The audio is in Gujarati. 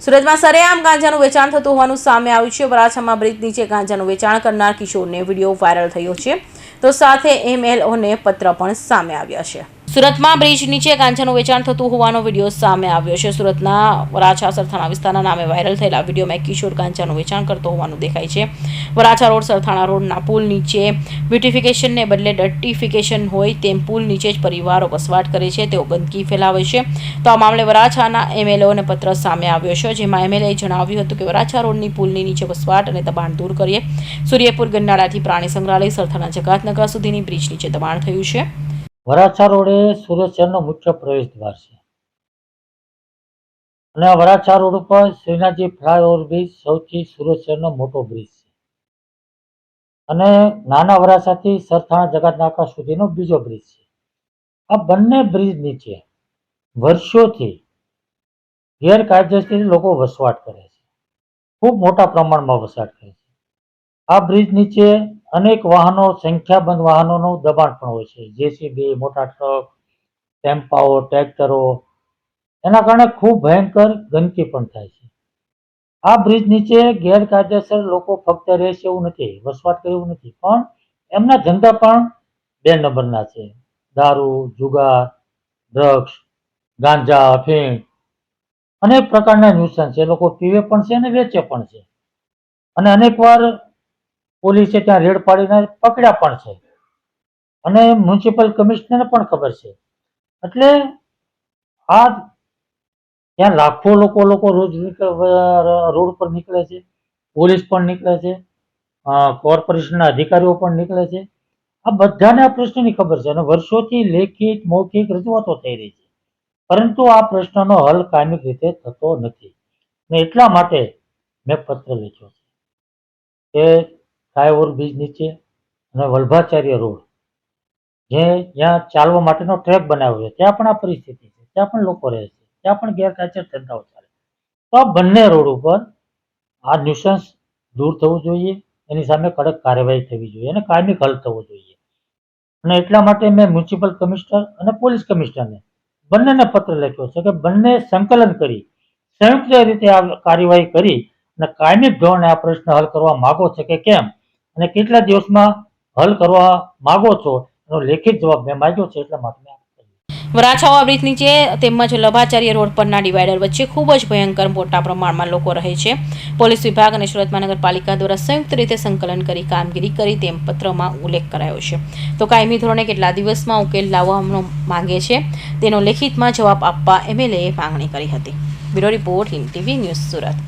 સુરતમાં સરેઆમ ગાંજાનું વેચાણ થતું હોવાનું સામે આવ્યું છે. વરાછામાં બ્રિજ નીચે ગાંજાનું વેચાણ કરનાર કિશોરને વીડિયો વાયરલ થયો છે. તો સાથે એમએલઓને પત્ર પણ સામે આવ્યા છે. સુરતમાં બ્રિજ નીચે ગાંજાનું વેચાણ થતું હોવાનો વીડિયો સામે આવ્યો છે. સુરતના વરાછા સરથાણા વિસ્તારના નામે વાયરલ થયેલા વિડીયોમાં કિશોર ગાંજાનું વેચાણ કરતો હોવાનું દેખાય છે. વરાછા રોડ, સરથાણા રોડના પુલ નીચે બ્યુટિફિકેશનને બદલે ડર્ટિફિકેશન હોય તેમ પુલ નીચે જ પરિવારો વસવાટ કરે છે. તેઓ ગંદકી ફેલાવે છે. તો આ મામલે વરાછાના એમએલએઓને પત્ર સામે આવ્યો છે. જેમાં એમએલએ જણાવ્યું હતું કે વરાછા રોડની પુલની નીચે વસવાટ અને દબાણ દૂર કરીએ. સૂર્યપુર, ગન્નાળાથી પ્રાણી સંગ્રહાલય, સરથાણા જગાતનગર સુધીની બ્રિજ નીચે દબાણ થયું છે. વરાછા રોડ એ સુરત શહેરનો મુખ્ય પ્રવેશ દ્વાર છે. અને આ વરાછા રોડ ઉપર શ્રીનાથજી ફ્લાયઓવર બ્રિજ સૌથી સુરત શહેરનો મોટો બ્રિજ છે. અને નાના વરાછાથી સરથાણા જગતનાકા સુધીનો બીજો બ્રિજ છે. આ બંને બ્રિજ નીચે વર્ષોથી ગેરકાયદેસર લોકો વસવાટ કરે છે. ખૂબ મોટા પ્રમાણમાં વસવાટ કરે છે. આ બ્રિજ નીચે અનેક વાહનો, સંખ્યાબંધ વાહનોનું દબાણ પણ હોય છે. જેસીબી, મોટા ટ્રક, ટેમ્પાઓ, ટ્રેક્ટરો, એના કારણે ખૂબ ભયંકર ગંદકી પણ થાય છે. આ બ્રિજ નીચે ગેરકાયદેસર લોકો ફક્ત રહેશે એવું નથી, વસવાટ કરે એવું નથી, પણ એમના ધંધા પણ બે નંબરના છે. દારૂ, જુગાર, ડ્રગ્સ, ગાંજા અફીણ અનેક પ્રકારના ન્યુસન્સ છે. લોકો પીવે પણ છે અને વેચે પણ છે. અને અનેકવાર પોલીસે ત્યાં રેડ પાડીને પકડ્યા પણ છે. અને મ્યુનિસિપલ કમિશનરને પણ ખબર છે. એટલે આ ત્યાં લાખો લોકો લોકો રોજ રોડ પર નીકળે છે. પોલીસ પણ નીકળે છે. કોર્પોરેશનના અધિકારીઓ પણ નીકળે છે. આ બધાને આ પ્રશ્નની ખબર છે અને વર્ષોથી લેખિત, મૌખિક રજૂઆતો થઈ રહી છે. પરંતુ આ પ્રશ્નનો હલ કાયમિક રીતે થતો નથી. ને એટલા માટે મેં પત્ર લખ્યો છે કે ફ્લાયઓવર બ્રિજ નીચે અને વલ્ભાચાર્ય રોડ. જે જ્યાં ચાલવા માટેનો ટ્રેક બનાવ્યો છે. ત્યાં પણ આ પરિસ્થિતિ છે. ત્યાં પણ લોકો રહે છે. ત્યાં પણ ગેરકાયદેસર ધંધાઓ ચાલે તો આ બંને રોડ ઉપર આ ન્યુસન્સ દૂર થવું જોઈએ. એની સામે કડક કાર્યવાહી થવી જોઈએ અને કાયમિક હલ થવો જોઈએ. અને એટલા માટે મેં મ્યુનિસિપલ કમિશનર અને પોલીસ કમિશનરને બંનેને પત્ર લખ્યો છે કે બંને સંકલન કરી, સંયુક્ત રીતે આ કાર્યવાહી કરી અને કાયમી ધોરણે આ પ્રશ્ન હલ કરવા માગો છે કે કેમ? અને કેટલા દિવસમાં હલ કરવા માગો છો? એનો લેખિત જવાબ મેં માગ્યો છે, એટલા માટે વરાછાવા બ્રિજ નીચે તેમજ લભાચાર્ય રોડ પરના ડિવાઈડર વચ્ચે ખૂબ જ ભયંકર મોટા પ્રમાણમાં લોકો રહે છે. પોલીસ વિભાગ અને સુરત મહાનગરપાલિકા દ્વારા સંયુક્ત રીતે સંકલન કરી કામગીરી કરી તેમ પત્રમાં ઉલ્લેખ કરાયો છે. તો કાયમી ધોરણે કેટલા દિવસમાં ઉકેલ લાવવાનો માંગે છે? તેનો લેખિતમાં જવાબ આપવા એમએલએએ માંગણી કરી હતી. Bureau report Hind TV news Surat.